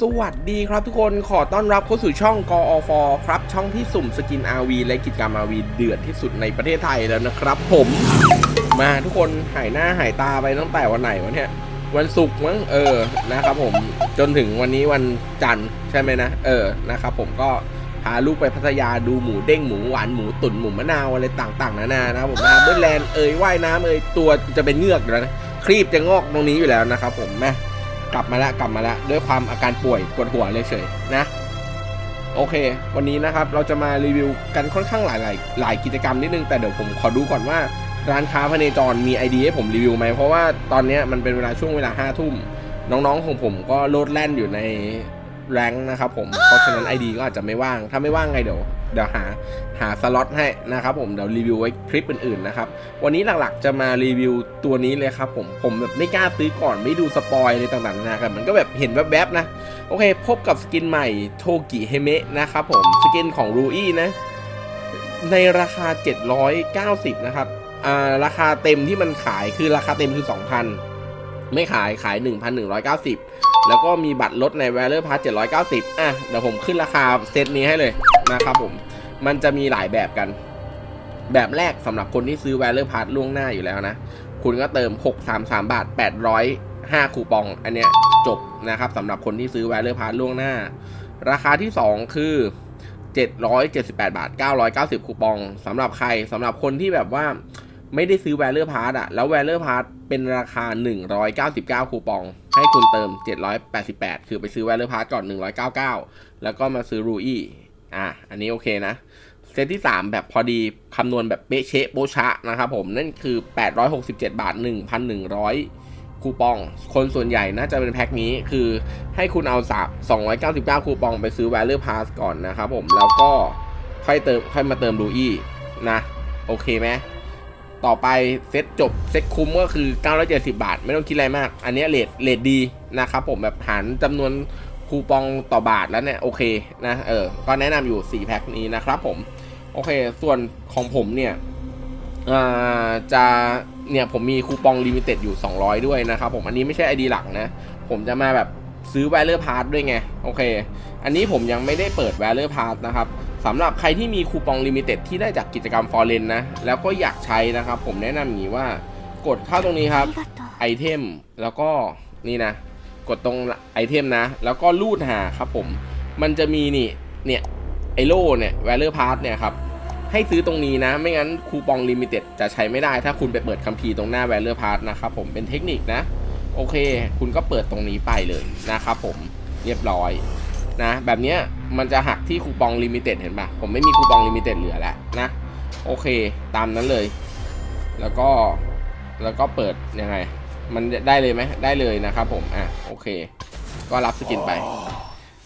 สวัสดีครับทุกคนขอต้อนรับเข้าสู่ช่องกอฟครับ ช่องที่สุ่มสกิน RV และกิจกรรม RV เดือดที่สุดในประเทศไทยแล้วนะครับ ผม มาทุกคนหายหน้าหายตาไปตั้งแต่วันไหนวะเนี่ยวันศุกร์มั้งเออนะครับผมจนถึงวันนี้วันจันทร์ใช่ไหมนะ เออนะครับผมก็พาลูกไปพัทยาดูหมูเด้งหมูหวานหมูตุ๋นหมูมะนาวอะไรต่างๆนานานะครับผมนะเบิร์แลนด์เอ่ยว่ายน้ำเอ่ยตัวจะเป็นเงือกอยู่แล้วนะครีบจะงอกตรงนี้อยู่แล้วนะครับผมแม่ กลับมาแล้วกลับมาแล้วด้วยความอาการป่วยปวดหัวเลยเฉยนะโอเค วันนี้นะครับเราจะมารีวิวกันค่อนข้างหลายหลายหลายกิจกรรมนิดนึง แต่เดี๋ยวผมขอดูก่อนว่า ร้านค้าพเนจรมีไอเดียให้ผมรีวิวไหมเพราะว่าตอนนี้มันเป็นเวลาช่วงเวลาห้าทุ่มน้องๆของผมก็โลดแล่นอยู่ใน แรงค์นะครับผมเพราะฉะนั้นไอดีก็อาจจะไม่ว่าง ถ้าไม่ว่างไงเดี๋ยวเดี๋ยวหาหาสล็อตให้นะครับผมเดี๋ยวรีวิวไว้คลิปอื่นๆนะครับวันนี้หลักๆจะมารีวิวตัวนี้เลยครับผมผมแบบไม่กล้าซื้อก่อนไม่ดูสปอยเลยต่างๆนานากันมันก็แบบเห็นแวบๆนะ โอเค พบกับสกินใหม่โทกิเฮเมะนะครับผมสกินของรูอี้นะ ในราคา 790 นะครับอ่าราคาเต็มที่มันขายคือราคาเต็มคือ 2,000 ไม่ขายขาย 1,190 แล้วก็มีบัตรลดใน v a l o r Pass 790 อะ เดี๋ยวผมขึ้นราคาเซตนี้ให้เลยนะครับผม มันจะมีหลายแบบกัน แบบแรกสำหรับคนที่ซื้อ v a l o r Pass ล่วงหน้าอยู่แล้วนะ คุณก็เติม 633 บาท 805 คูปอง อันเนี้ยจบนะครับสำหรับคนที่ซื้อ v a l o r Pass ล่วงหน้า ราคาที่ 2 คือ 778 บาท 990 คูปองสำหรับใครสำหรับคนที่แบบว่าไม่ได้ซื้อ v a l o r Pass อะแล้ว v a l o r Pass เป็นราคา 199 คูปองให้คุณเติม 788 คือไปซื้อ v a l o r Pass ก่อน 199 แล้วก็มาซื้อรูอี้อะ อันนี้โอเคนะ เซตที่ 3 แบบพอดีคำนวณแบบเป๊ะเชะโบะชะนะครับผม นั่นคือ 867 บาท 1,100 คูปอง คนส่วนใหญ่น่าจะเป็นแพ็คนี้คือให้คุณเอาสาม299 คูปองไปซื้อ v a l u e Pass ก่อนนะครับผม แล้วก็ค่อยเติมค่อยมาเติมดูอี้นะ โอเคไหม ต่อไปเซตจบเซตคุ้มก็คือ 970 บาท ไม่ต้องคิดอะไรมาก อันนี้เลทเลทดีนะครับผมแบบหารจำนวนคูปองต่อบาทแล้วเนี่ยโอเคนะเออก็แนะนำอยู่ 4 แพ็คนี้นะครับผม โอเค ส่วนของผมเนี่ยจะเนี่ยผมมีคูปองลิมิเต็ดอยู่ 200 ด้วยนะครับผมอันนี้ไม่ใช่ ID หลักนะ ผมจะมาแบบซื้อ v a l u e Pass ด้วยไง โอเค อันนี้ผมยังไม่ได้เปิด v a l u e Pass นะครับ สำหรับใครที่มีคูปองลิมิเต็ดที่ได้จากกิจกรรมฟอร์เรนนะ แล้วก็อยากใช้นะครับ ผมแนะนำอย่างนี้ว่ากดเข้าตรงนี้ครับไอเทมแล้วก็นี่นะ กดตรงไอเทมนะ แล้วก็ลูดหาครับผม มันจะมีนี่เนี่ยไอโลเนี่ย v a l u e pass เนี่ยครับ ให้ซื้อตรงนี้นะ ไม่งั้นคูปองลิมิเต็ดจะใช้ไม่ได้ ถ้าคุณไปเปิดคัมภีร์ตรงหน้า v a l u e pass นะครับผมเป็นเทคนิคนะ โอเค คุณก็เปิดตรงนี้ไปเลยนะครับผมเรียบร้อย นะ แบบเนี้ยมันจะหักที่คูปองลิมิเต็ดเห็นปะผมไม่มีคูปองลิมิเต็ดเหลือแล้วนะ โอเคตามนั้นเลย แล้วก็แล้วก็เปิดยังไง มันได้เลยไหมได้เลยนะครับผมอะโอเค ก็รับสกินไป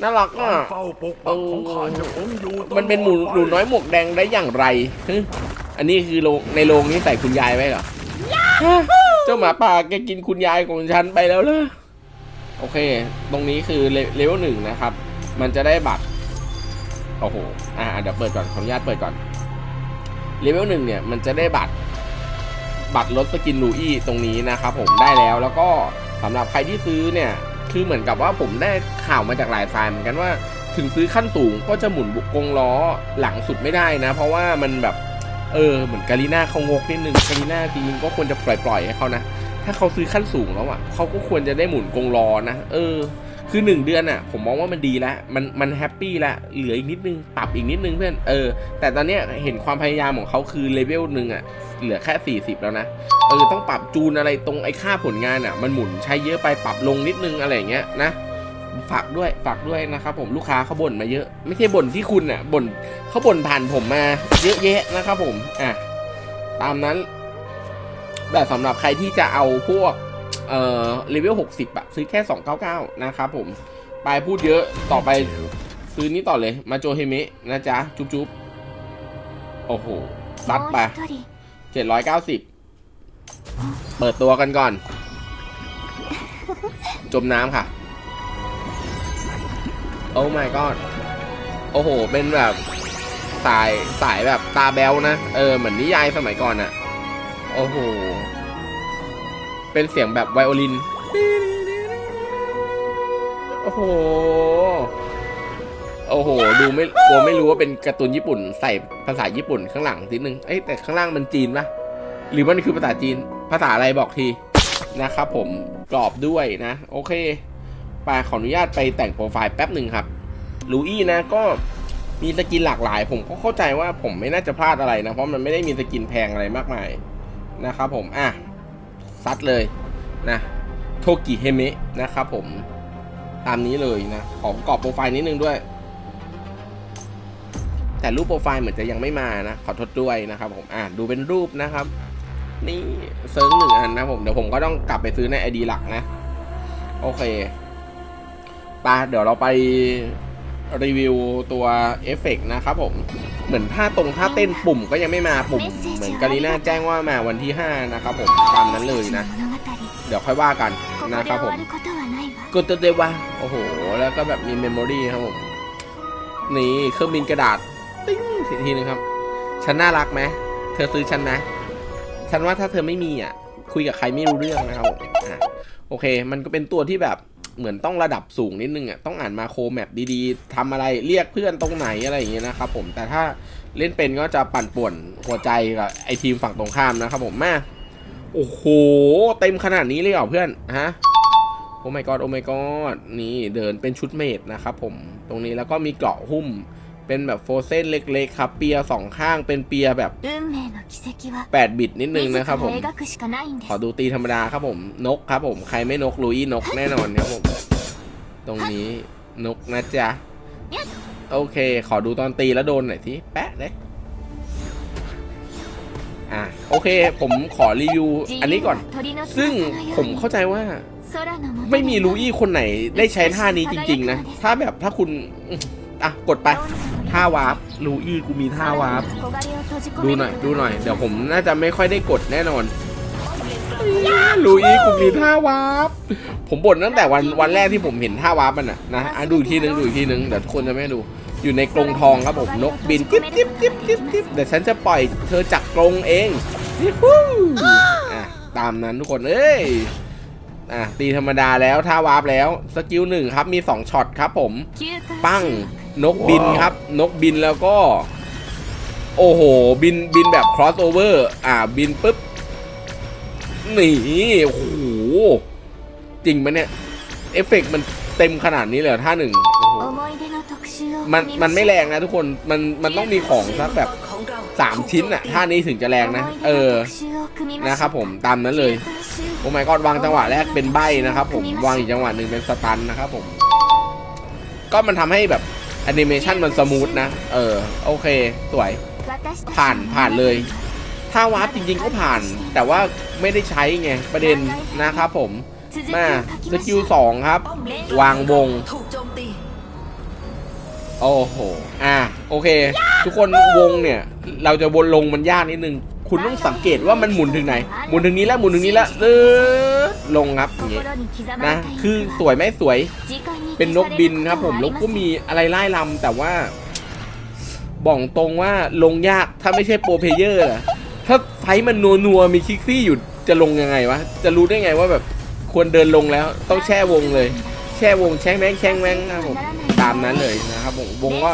น่ารักอะการเฝ้าปกปักของข้าจะคงอยู่ตลอดมันเป็นหมูหนูน้อยหมวกแดงได้อย่างไรฮึอันนี้คือโรงในโรงนี้ใส่คุณยายไว้เหรอฮะเจ้าหมาป่าแกกินคุณยายของฉันไปแล้วเลยโอเค ตรงนี้คือเลเลเวลหนึ่งนะครับ มันจะได้บัตร โอ้โห อ่าเดี๋ยวเปิดก่อน ขออนุญาตเปิดก่อน เลเวลหนึ่งเนี่ย มันจะได้บัตร บัตรลดสกินลูอี้ตรงนี้นะครับผม ได้แล้ว แล้วก็สำหรับใครที่ซื้อเนี่ย คือเหมือนกับว่าผมได้ข่าวมาจากหลายฝ่ายเหมือนกันว่า ถึงซื้อขั้นสูงก็จะหมุนบุกกงล้อหลังสุดไม่ได้นะ เพราะว่ามันแบบ เออ เหมือนกาลิน่าเขางกนิดนึงกาลิน่าจริงๆก็ควรจะปล่อยๆให้เขานะ ถ้าเขาซื้อขั้นสูงแล้วอะเขาก็ควรจะได้หมุนกงล้อนะ เออ คือหนึ่งเดือนอะผมมองว่ามันดีแล้วมันมันแฮปปี้แล้วเหลืออีกนิดนึงปรับอีกนิดนึงเพื่อนเออ แต่ตอนเนี้ยเห็นความพยายามของเขาคือเลเวลหนึ่งอะเหลือแค่ 40 แล้วนะเออต้องปรับจูนอะไรตรงไอ้ค่าผลงานอะ มันหมุนใช้เยอะไปปรับลงนิดนึงอะไรอย่างเงี้ยนะฝากด้วยฝากด้วยนะครับผมลูกค้าเขาบ่นมาเยอะ ไม่ใช่บ่นที่คุณอะบ่นเขาบ่นผ่านผมมา เยอะแยะนะครับผมอะตามนั้นแต่สำหรับใครที่จะเอาพวก เอ่อเลเวล60อะซื้อแค่สองเก้าเก้านะครับผม ไปพูดเยอะต่อไปซื้อนี้ต่อเลยมาโจเฮเมะนะจ๊ะ จุ๊บจุ๊บโอ้โหซัดไปเจ็ดร้อยเก้าสิบเปิดตัวกันก่อน จมน้ำค่ะ โอ้ my god โอ้โห เป็นแบบสายสายแบบตาแบลนะ เออ เหมือนนิยายสมัยก่อนอะโอ้โห เป็นเสียงแบบไวโอลิน โอ้โห โอ้โห ดูไม่กลัวไม่รู้ว่าเป็นการ์ตูนญี่ปุ่น ใส่ภาษาญี่ปุ่นข้างหลังทีนึง เอ้ยแต่ข้างล่างมันจีนปะหรือมันคือภาษาจีน ภาษาอะไรบอกทีนะครับผมกรอบด้วยนะ โอเคไปขออนุญาตไปแต่งโปรไฟล์แป๊บหนึ่งครับลูอี้นะก็มีสกินหลากหลาย ผมก็เข้าใจว่าผมไม่น่าจะพลาดอะไรนะ เพราะมันไม่ได้มีสกินแพงอะไรมากมายนะครับผมอะ ซัดเลยนะโทกิเฮเมะนะครับผมตามนี้เลยนะ ขอกรอบโปรไฟล์นิดนึงด้วย แต่รูปโปรไฟล์เหมือนจะยังไม่มานะ ขอโทษด้วยนะครับผมอะดูเป็นรูปนะครับ นี่เซิร์งหนึ่งอันนะผม เดี๋ยวผมก็ต้องกลับไปซื้อในไอดีหลักนะ โอเคไปเดี๋ยวเราไป รีวิวตัวเอฟเฟกนะครับผม เหมือนท่าตรงท่าเต้นปุ่มก็ยังไม่มาปุ่ม เหมือนกาลิน่าแจ้งว่ามาวันที่ 5 นะครับผมตามนั้นเลยนะ เดี๋ยวค่อยว่ากันนะครับผมกดตัวเดวะโอ้โห แล้วก็แบบมีเมมโมรี่ครับผม นี่เครื่องบินกระดาษ ติ้งสิทีนึงครับ ฉันน่ารักไหมเธอซื้อฉันนะ ฉันว่าถ้าเธอไม่มีอะ คุยกับใครไม่รู้เรื่องนะครับผมโอเค มันก็เป็นตัวที่แบบ เหมือนต้องระดับสูงนิดนึงอะต้องอ่านมาโครแมปดีๆทำอะไรเรียกเพื่อนตรงไหนอะไรอย่างเงี้ยนะครับผมแต่ถ้าเล่นเป็นก็จะปั่นป่วนหัวใจกับไอทีมฝั่งตรงข้ามนะครับผมมาโอ้โห เต็มขนาดนี้เลยเหรอเพื่อนฮะโอ้ my god โอ้ my god นี่เดินเป็นชุดเมดนะครับผมตรงนี้แล้วก็มีเกราะหุ้ม เป็นแบบโฟเซนเล็กๆครับ เปียสองข้างเป็นเปียแบบ 8 บิตนิดนึงนะครับผม ขอดูตีธรรมดาครับผม นกครับผม ใครไม่นกลุยนกแน่นอนครับผม ตรงนี้นกนะจ๊ะ โอเค ขอดูตอนตีแล้วโดนหน่อยทีแปะเลยอะโอเค ผมขอรีวิวอันนี้ก่อน ซึ่งผมเข้าใจว่าไม่มีลูอี้คนไหนได้ใช้ท่านี้จริง ๆ นะ ถ้าแบบถ้าคุณ อะกดไปท่าวาร์ปลูอี้กูมีท่าวาร์ปดูหน่อยดูหน่อยเดี๋ยวผมน่าจะไม่ค่อยได้กดแน่นอนลูอี้กูมีท่าวาร์ปผมบ่นตั้งแต่วันวันแรกที่ผมเห็นท่าวาร์ปมันอะนะอะดูอีกทีนึงดูอีกทีนึงเดี๋ยวทุกคนจะไม่ดูอยู่ในกรงทองครับผมนกบินจิ๊บจิ๊บจิ๊บจิ๊บจิ๊บเดี๋ยวฉันจะปล่อยเธอจากกรงเองนี่ฮู้อะตามนั้นทุกคนเอ้ยอะตีธรรมดาแล้วท่าวาร์ปแล้วสกิลหนึ่งครับมี 2ช็อตครับผม ปั้ง นกบินครับ นกบินแล้วก็ โอ้โห บินบินแบบครอสโอเวอร์อ่า บินปุ๊บหนีโอ้โห จริงไหมเนี่ย เอฟเฟกมันเต็มขนาดนี้เลยท่าหนึ่งมันมันไม่แรงนะทุกคน มันมันต้องมีของสักแบบสามชิ้นอะท่านี้ถึงจะแรงนะ เออ นะครับผมตามนั้นเลย โอ้ไม่ก็วางจังหวะแรกเป็นใบนะครับผม วางอีกจังหวะหนึ่งเป็นสตันนะครับผม ก็มันทำให้แบบ แอนิเมชันมันสมูทนะ เออ โอเค สวย ผ่านผ่านเลย ถ้าวาร์ปจริง ๆ ก็ผ่าน แต่ว่าไม่ได้ใช้ไง ประเด็นนะครับผม มาสกิลสองครับ วางวงถูกโจมตีโอ้โห อะ โอเค ทุกคนวงเนี่ย เราจะวนลงมันยากนิดนึง คุณต้องสังเกตว่ามันหมุนถึงไหน หมุนถึงนี้แล้ว หมุนถึงนี้แล้วเออ ลงครับอย่างงี้นะคือสวยไหมสวย เป็นนกบินครับผมแล้วก็มีอะไรไล่ลำแต่ว่าบอกตรงว่าลงยากถ้าไม่ใช่โปรเพเยอร์อะถ้าไฟมันนัวนัวมีคิกซี่อยู่จะลงยังไงวะ จะรู้ได้ไงว่าแบบควรเดินลงแล้วต้องแช่วงเลย แช่วงแช่งแมงแช่งแมงนะครับผมตามนั้นเลยนะครับผมวงก็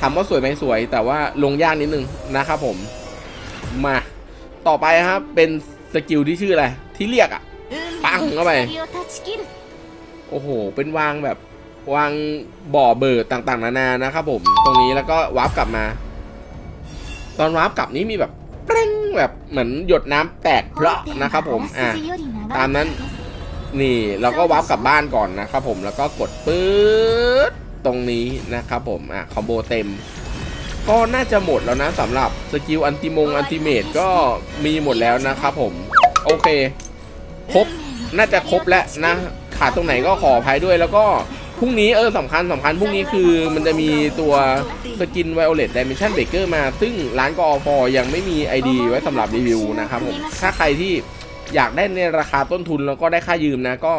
ถามว่าสวยไหมสวย แต่ว่าลงยากนิดนึงนะครับผมมาต่อไปครับเป็นสกิลที่ชื่ออะไรที่เรียกอะ ปังเข้าไป โอ้โห เป็นวางแบบวางบ่อเบิดต่างๆ นานานะครับผม ตรงนี้แล้วก็วาร์ปกลับมา ตอนวาร์ปกลับนี้มีแบบเปร่งแบบเหมือนหยดน้ำแตกเพราะนะครับผม อะ ตามนั้นนี่เราก็วาร์ปกลับบ้านก่อนนะครับผมแล้วก็กดปื๊ดตรงนี้นะครับผมอะคอมโบเต็ม ก็น่าจะหมดแล้วนะสำหรับสกิลอันติมงอันติเมตก็มีหมดแล้วนะครับผม โอเค ครบ น่าจะครบแล้วนะ ขาดตรงไหนก็ขออภัยด้วย แล้วก็พรุ่งนี้เออสำคัญสำคัญพรุ่งนี้คือมันจะมีตัวสกิน Violet Dimension Breaker มา ซึ่งร้านกอฟยังไม่มี ID ไว้สำหรับรีวิวนะครับผมถ้าใครที่อยากได้ในราคาต้นทุนแล้วก็ได้ค่ายืมนะก็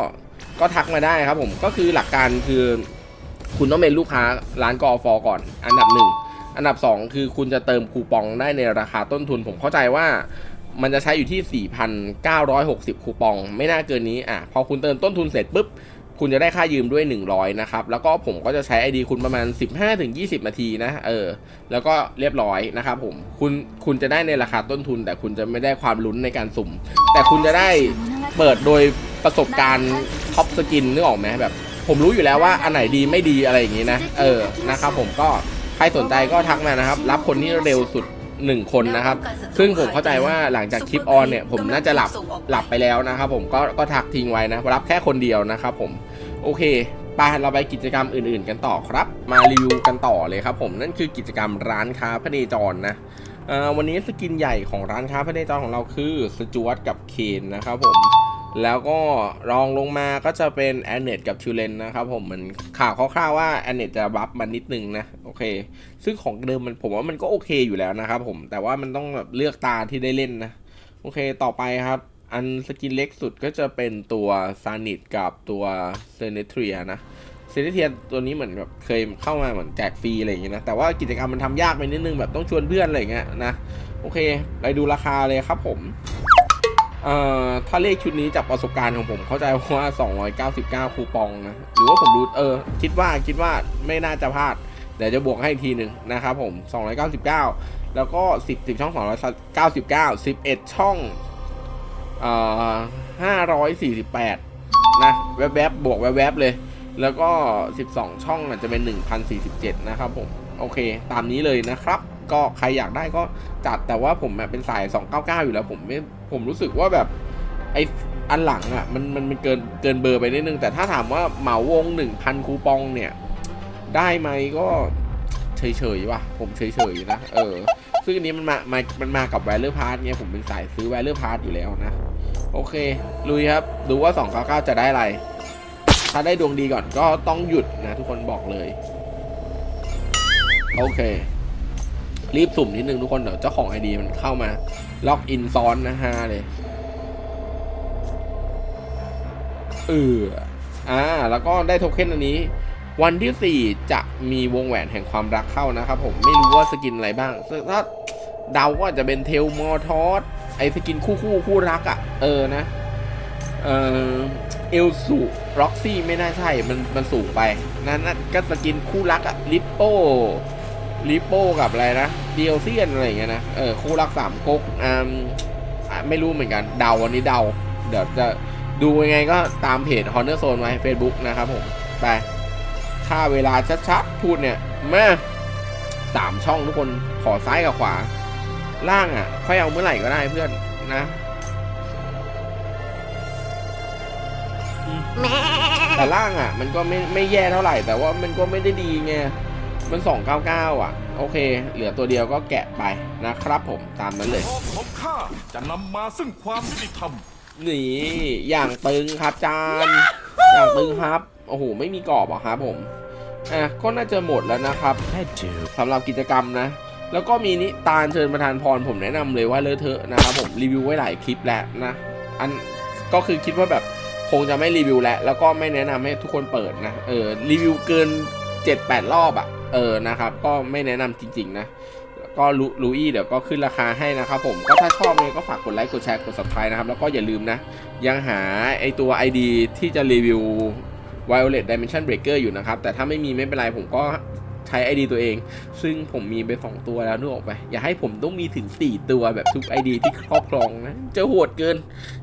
ก็ทักมาได้ครับผมก็คือหลักการคือ คุณต้องเป็นลูกค้าร้านกอฟอก่อน อันดับหนึ่งอันดับ 2 คือคุณจะเติมคูปองได้ในราคาต้นทุนผมเข้าใจว่า มันจะใช้อยู่ที่ 4,960 คูปอง ไม่น่าเกินนี้อะพอคุณเติมต้นทุนเสร็จปุ๊บ คุณจะได้ค่ายืมด้วย 100 นะครับ แล้วก็ผมก็จะใช้ ID คุณประมาณ 15-20 นาทีนะ เออ แล้วก็เรียบร้อยนะครับผม คุณ คุณจะได้ในราคาต้นทุน แต่คุณจะไม่ได้ความลุ้นในการสุ่ม แต่คุณจะได้เปิดโดยประสบการณ์ท็อปสกินนึกออกไหมแบบ ผมรู้อยู่แล้วว่าอันไหนดีไม่ดีอะไรอย่างงี้นะ เออ นะครับผมก็ใครสนใจก็ทักมานะครับ รับคนที่เร็วสุด 1คนนะครับ ซึ่งผมเข้าใจว่าหลังจากคลิปออนเนี่ยผมน่าจะหลับหลับไปแล้วนะครับผมก็ก็ทักทิ้งไว้นะรับแค่คนเดียวนะครับผมโอเคไปเราไปกิจกรรมอื่นๆกันต่อครับ มารีวิวกันต่อเลยครับผมนั่นคือกิจกรรมร้านค้าพเนจรนะเอ่อวันนี้สกินใหญ่ของร้านค้าพเนจรของเราคือสจวตกับเคนนะครับผม แล้วก็รองลงมาก็จะเป็นแอนเนตกับทูเลนนะครับผมมันข่าวคร่าวๆว่าแอนเนตจะบัฟมันนิดนึงนะโอเค ซึ่งของเดิมมันผมว่ามันก็โอเคอยู่แล้วนะครับผมแต่ว่ามันต้องแบบเลือกตาที่ได้เล่นนะโอเคต่อไปครับ อันสกินเล็กสุดก็จะเป็นตัวซานิตกับตัวเซเนเทรียนะเซเนเทรียตัวนี้เหมือนแบบเคยเข้ามาเหมือนแจกฟรีอะไรอย่างเงี้ยนะแต่ว่ากิจกรรมมันทำยากไปนิดนึงแบบต้องชวนเพื่อนอะไรอย่างเงี้ยนะโอเค ไปดูราคาเลยครับผม เอ่อถ้าเลขชุดนี้จากประสบการณ์ของผมเข้าใจว่า 299 คูปองนะ หรือว่าผมดูเออ คิดว่าคิดว่าไม่น่าจะพลาด เดี๋ยวจะบวกให้อีกทีหนึ่งนะครับผม 299 แล้วก็ 10 10 ช่อง 299 11 ช่องเอ่อห้าร้อยสี่สิบแปดนะ แวบๆบบวกแวบๆเลย แล้วก็ 12 ช่องจะเป็น 1047 นะครับผม โอเค ตามนี้เลยนะครับ ก็ใครอยากได้ก็จัดแต่ว่าผมแบบเป็นสาย 299 อยู่แล้วผมไม่ ผมรู้สึกว่าแบบไออันหลังอะมันมันมันเกินเกินเบอร์ไปนิดนึง แต่ถ้าถามว่าเหมาวง1,000คูปองเนี่ย ได้ไหมก็เฉยๆว่ะ ผมเฉยๆนะเออ ซึ่งอันนี้มันมามามันมากับแวลเลอร์พาร์ทไงผมเป็นสายซื้อแวลเลอร์พาร์ทอยู่แล้วนะ โอเค ลุยครับ ดูว่า299จะได้อะไร ถ้าได้ดวงดีก่อนก็ต้องหยุดนะ ทุกคนบอกเลย โอเค รีบสุ่มนิดนึงทุกคน เดี๋ยวเจ้าของไอดีมันเข้ามา ล็อกอินซ้อนนะฮะเลยเอออ่า แล้วก็ได้โทเค็นอันนี้ วันที่ 4 จะมีวงแหวนแห่งความรักเข้านะครับผมไม่รู้ว่าสกินอะไรบ้างถ้าเดาว่าจะเป็นเทลมอทอสไอสกินคู่คู่คู่รักอะ่ะ เออนะ เออเอลสูร็อกซี่ไม่น่าใช่มันมันสูงไปนั่นนั่นก็สกินคู่รักอะลิปโป ลิปโป้กับอะไรนะเดียลเซียนอะไรอย่างเงี้ยนะ เออ คู่รักสามก๊กอ่าอะไม่รู้เหมือนกัน เดาวันนี้เดา เดี๋ยวจะดูยังไงก็ตามเพจ Honor Zone ไว้ Facebook นะครับผม ไปค่าเวลาชัดๆ พูดเนี่ยมาสามช่องทุกคนขอซ้ายกับขวา ล่างอะ ค่อยเอาเมื่อไหร่ก็ได้เพื่อนนะแต่ล่างอะ มันก็ไม่ไม่แย่เท่าไหร่ แต่ว่ามันก็ไม่ได้ดีไง มัน 299 อะ โอเค เหลือตัวเดียวก็แกะไปนะครับผมตามนั้นเลยพอของข้าจะนำมาซึ่งความยุติธรรมนี่ อย่างตึงครับจานอย่างตึงครับโอ้โหไม่มีกรอบเหรอะครับผมอะก็น่าจะหมดแล้วนะครับสำหรับกิจกรรมนะ แล้วก็มีนิตาลเชิญประธานพรผมแนะนำเลยว่าเลอะเทอะนะครับผมรีวิวไว้หลายคลิปแล้วนะอันก็คือคิดว่าแบบคงจะไม่รีวิวแล้ว แล้วก็ไม่แนะนำให้ทุกคนเปิดนะเออรีวิวเกิน 7-8 รอบอะ่ะ เออนะครับ ก็ไม่แนะนำจริง ๆ นะก็ลูลูอี้เดี๋ยวก็ขึ้นราคาให้นะครับผมก็ถ้าชอบเนี่ยก็ฝากกดไลค์กดแชร์กด subscribe นะครับ แล้วก็อย่าลืมนะ ยังหาไอตัว ID ที่จะรีวิว Violet Dimension Breaker อยู่นะครับ แต่ถ้าไม่มีไม่เป็นไรผมก็ ใช้ ID ตัวเอง ซึ่งผมมีไป 2 ตัวแล้วนึกออกไป อย่าให้ผมต้องมีถึง 4 ตัวแบบทุก ID ที่ครอบครองนะจะโหดเกิน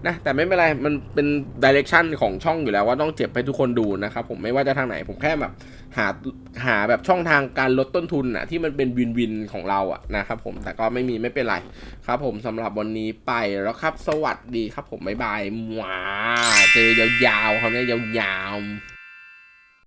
นะแต่ไม่เป็นไร มันเป็น direction ของช่องอยู่แล้วว่าต้องเจ็บให้ทุกคนดูนะครับผมไม่ว่าจะทางไหนผมแค่แบบหาหาแบบช่องทางการลดต้นทุนอะที่มันเป็นวินวินของเราอะนะครับผมแต่ก็ไม่มีไม่เป็นไรครับ ผมสำหรับวันนี้ไปแล้วครับ สวัสดีครับผมบ๊ายบายมวาเจอยาวๆเขานี่ยยาวๆ